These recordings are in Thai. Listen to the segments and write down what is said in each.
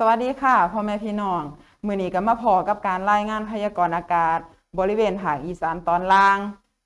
สวัสดีค่ะพ่อแม่พี่น้อง มือนี้ก็มาพอกับการรายงานพยากรณ์อากาศ บริเวณภาคอีสานตอนล่าง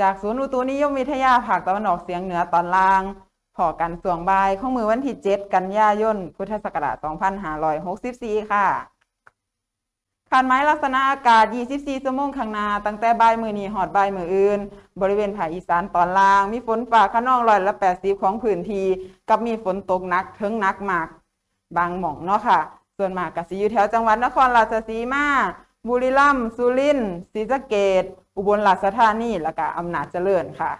จากศูนย์อุตุนิยมวิทยาภาคตะวันออกเฉียงเหนือตอนล่างพอกันส่วงบ่ายของมือวันที่ 7 กันยายน พุทธศักราช 2564 ค่ะคาดหมายลักษณะอากาศ 24 ชั่วโมงข้างหน้า ตั้งแต่บ่ายมือนี้หอดบ่ายมืออื่น บริเวณภาคอีสานตอนล่าง มีฝนฟ้าขนองร้อยละ 80 ของพื้นที่ กับมีฝนตกหนักถึงหนักมาก บางหม่องเนาะค่ะ ส่วนมากก็สิอยู่แถวจังหวัดนครราชสีมาบุรีรัมย์สุรินทร์ศรีสะเกษอุบลราชธานีและก็อำนาจเจริญค่ะ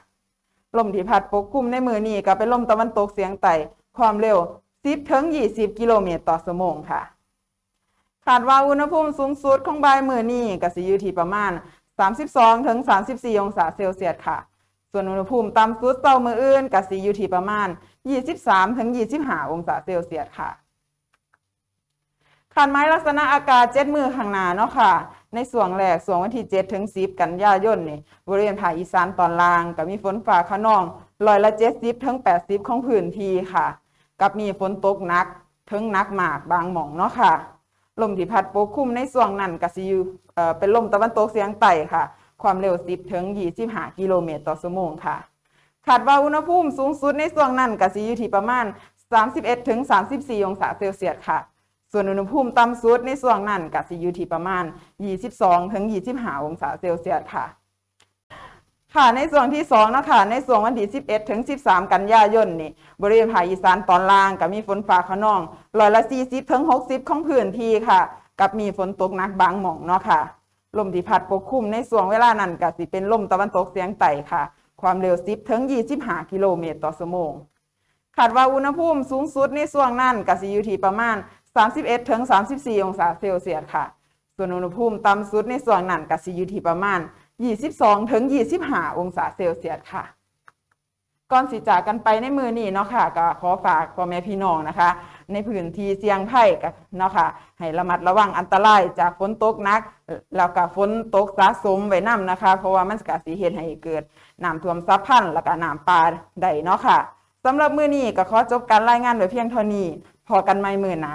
ลมที่พัดปกคลุมในมือนี้ก็เป็นลมตะวันตกเฉียงใต้ความเร็ว 10ถึง20 กิโลเมตรต่อชั่วโมงค่ะคาดว่าอุณหภูมิสูงสุดของบ่ายมือนี้ก็สิอยู่ที่ประมาณ 32ถึง34 องศาเซลเซียสค่ะ ส่วนอุณหภูมิต่ำสุดเต่ามืออื่นก็สิอยู่ที่ประมาณ 23ถึง25 องศาเซลเซียสค่ะ คาดหมายลักษณะอากาศเจ็ดมือข้างหน้าเนาะค่ะ ในส่วงแรกส่วงวันที่7ถึง10กันยายนนี่บริเวณภาคอีสานตอนล่างก็มีฝนฟ้าขนองร้อยละ70ถึง80ของพื้นที่ค่ะ กับมีฝนตกหนักถึงหนักมากบางหม่องเนาะค่ะลมที่พัดปกคลุมในส่วงนั้นก็สิอยู่เป็นลมตะวันตกเฉียงใต้ค่ะ ความเร็ว10ถึง25กิโลเมตรต่อชั่วโมงค่ะคาดว่าอุณหภูมิสูงสุดในช่วงนั้นก็สิอยู่ที่ประมาณ31ถึง34องศาเซลเซียสค่ะ ส่วนอุณหภูมิต่ำสุดในช่วงนั้นก็สิอยู่ที่ประมาณ 22 ถึง 25 องศาเซลเซียสค่ะ ค่ะในส่วนที่2นะคะในส่วนวันที่11 ถึง 13 กันยายนนี่บริเวณภาคอีสานตอนล่างก็มีฝนฟ้าขนองร้อยละ 40 ถึง 60 ของพื้นที่ค่ะ กับมีฝนตกหนักบางหม่องเนาะค่ะลมที่พัดปกคลุมในส่วงเวลานั้นก็สิเป็นลมตะวันตกเฉียงใต้ค่ะ ความเร็ว 10 ถึง 25 กิโลเมตรต่อชั่วโมงคาดว่าอุณหภูมิสูงสุดในช่วงนั้นก็สิอยู่ที่ประมาณ 31ถึง34 องศาเซลเซียสค่ะ ส่วนอุณหภูมิต่ำสุดในช่วงนั้นก็สิอยู่ที่ประมาณ 22ถึง25 องศาเซลเซียสค่ะ ก่อนสิจากกันไปในมือนี้เนาะค่ะก็ขอฝากพ่อแม่พี่น้องนะคะ ในพื้นที่เสี่ยงภัยกันเนาะค่ะให้ระมัดระวังอันตรายจากฝนตกหนัก แล้วก็ฝนตกสะสมไว้นํนะคะ เพราะว่ามันก็สิเฮ็ดให้เกิดน้ำท่วมซับพันแล้วก็น้ำป่าได้เนาะค่ะสำหรับมื้อนี้ก็ขอจบการรายงานไว้เพียงเท่านี้พอกันใหม่มือหน้า